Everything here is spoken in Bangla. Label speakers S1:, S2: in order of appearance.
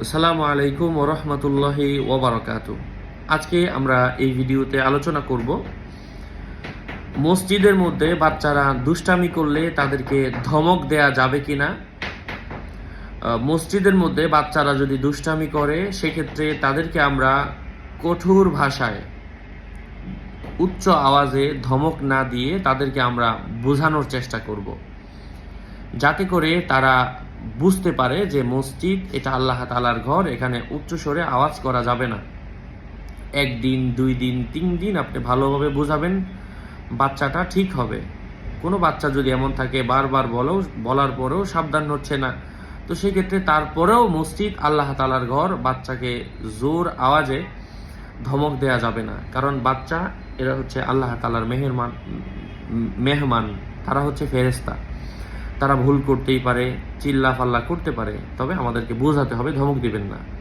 S1: আসসালামু আলাইকুম ওরহমতুল্লাহি ওবরাকাতু আজকে আমরা এই ভিডিওতে আলোচনা করব মসজিদের মধ্যে বাচ্চারা দুষ্টামি করলে তাদেরকে ধমক দেয়া যাবে কিনা। আহ, মসজিদের মধ্যে বাচ্চারা যদি দুষ্টামি করে সেক্ষেত্রে তাদেরকে আমরা কঠোর ভাষায় উচ্চ আওয়াজে ধমক না দিয়ে তাদেরকে আমরা বোঝানোর চেষ্টা করব। যাতে করে তারা বুঝতে পারে যে মসজিদ, এটা আল্লাহ তালার ঘর, এখানে উচ্চস্বরে আওয়াজ করা যাবে না। একদিন, দুই দিন, তিন দিন আপনি ভালোভাবে বোঝাবেন, বাচ্চাটা ঠিক হবে। কোনো বাচ্চা যদি এমন থাকে, বারবার বলো, বলার পরেও সাবধান হচ্ছে না। তো সেক্ষেত্রে তারপরেও মসজিদ, আল্লাহ তালার ঘর, বাচ্চাকে জোর আওয়াজে ধমক দেয়া যাবে না। কারণ বাচ্চা, এরা হচ্ছে আল্লাহ তালার মেহরমান মেহমান, তারা হচ্ছে ফেরেস্তা তারা ভুল করতেই পারে চিল্লা ফাল্লা করতে পারে, তবে আমাদেরকে বোঝাতে হবে, ধমক দিবেন না।